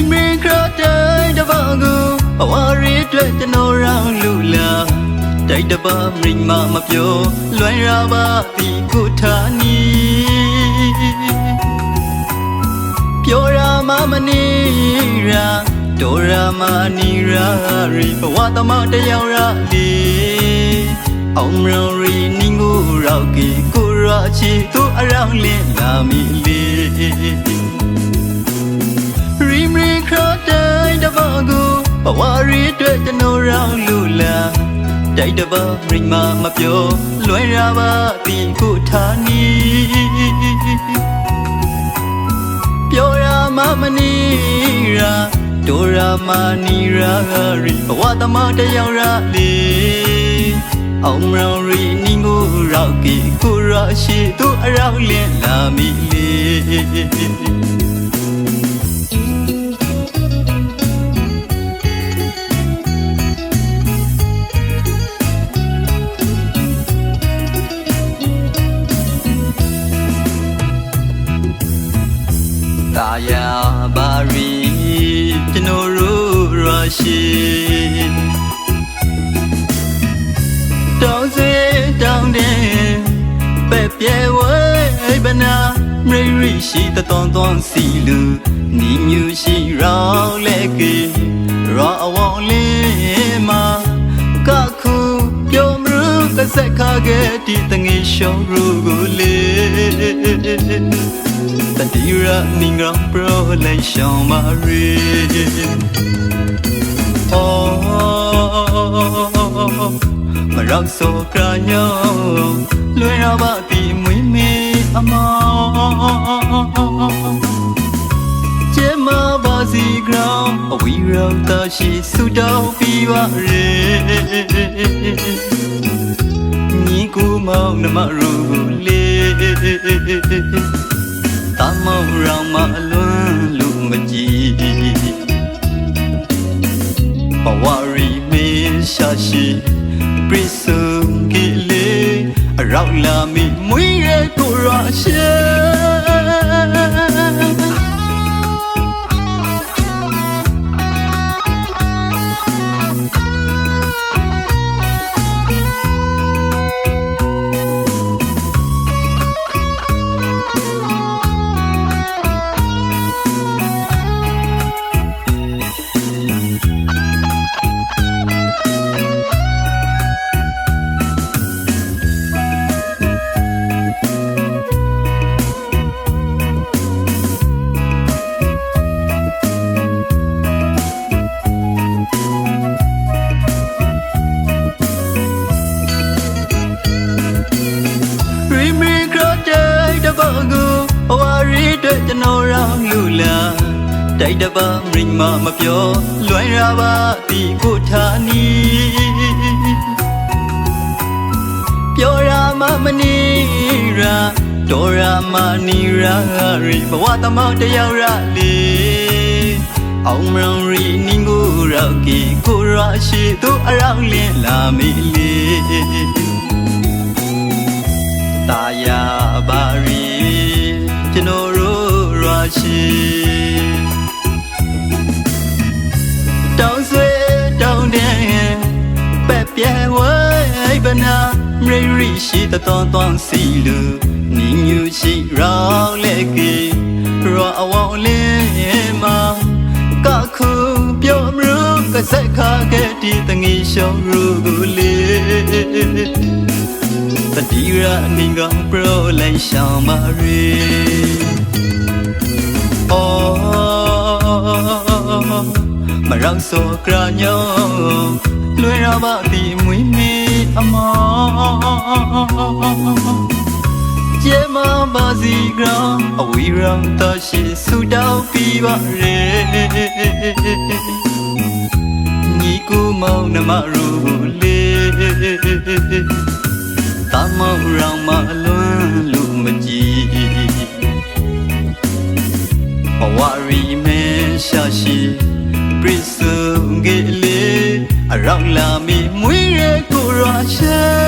ခရတိုင်းတပါကူဘဝရီအတွက်ကျွန်တော်ရောင်လူလာတိုက်တပါမင်းမမပြောလွယ်ရပါသည်ကိုထားနီပြောရမမနေရာတော်ရမနီရာရီဘဝတမတယောက်ရလေအောင်ရရီနင်းကိုရောက်ကေကိုရချီသူအရောင်လင်းလာမီလေ ဝရီအတွက်ကျွန်တော်ရောင်လူလာတိုက်တပါရိမမပြောလွယ်ရပါသည်ကိုထားနီပြောရမမနီရာတို့ရမနီရာရီဘဝတမတယောက်ရလေအောင်ရောင်ရီနင်းကိုရောက်ကေကိုရရှိသူအရောက်လင်းလာမီလေ ယာဘာရီကျွန်တော်တို့ရရှိတောင်းစေတောင်းတယ်ပဲ့ပြဲဝဲဘနာမရီရီရှိတတော်တော်စီလူနီမြူရှိရောင်းလက်ကေရောအဝေါ်လေးမှာကခုပြောမရကစက်ခါခဲ့ဒီတငေရှောရူကိုလေ တတိရနင်းကပရိုလိုက်ရှောင်းမာရီအော်မရောက်စောကရညောလွယ်ရပါပြီမွေးမေအမောကျမပါစီကောင် အဝီရောတရှိဆူတောင်းပြီးပါရေညီကူမောင်နှမရူလေတမောင် ရောင်မအလွန်လူမကြည့်ဘဝရီမေရှာရှိပရိစုံကလေးအရောက်လာမိမွေးရကိုရရှေရီ တိုက်တပါမင်းမမပြောလွယ်ရပါဒီကိုထားနီပြောရမမနီရာတော်ရမနီရာရီဘဝတမောတယောက်ရလေအောင်မရောင်ရီနင်းကိုရောက်ကေကိုရရှိသူအရောက်လင်းလာမီလေတာယာဘာရီကျွန်တော်တို့ရရှိ ပဲ့ပြဲဝဲဘနာမရီရီရှိတတော်တော်စီလူနီညူရှိရောင်းလက်ကေရောအဝေါ်လေးမှာကခုပြောမရကစက်ခါခဲ့ဒီတငေရှောင်းရူကိုလေတတိယနင်းကပရိုလိုက်ရှောင်းမာရီအော်မရောက်စောကရညော လွယ်ရပါသည်မွေးမေအမောကျေမပါစီကရအဝီရံတရှိဆူတောင်းပြီးပါရေညီကူမောင်နှမရူလေတမောင်ရောင်မအလွန်လူမကြည့်ဘဝရီမဲရှာရှိပရိစုံကလေးအရောက် လာမီမွေးရကိုရရှာ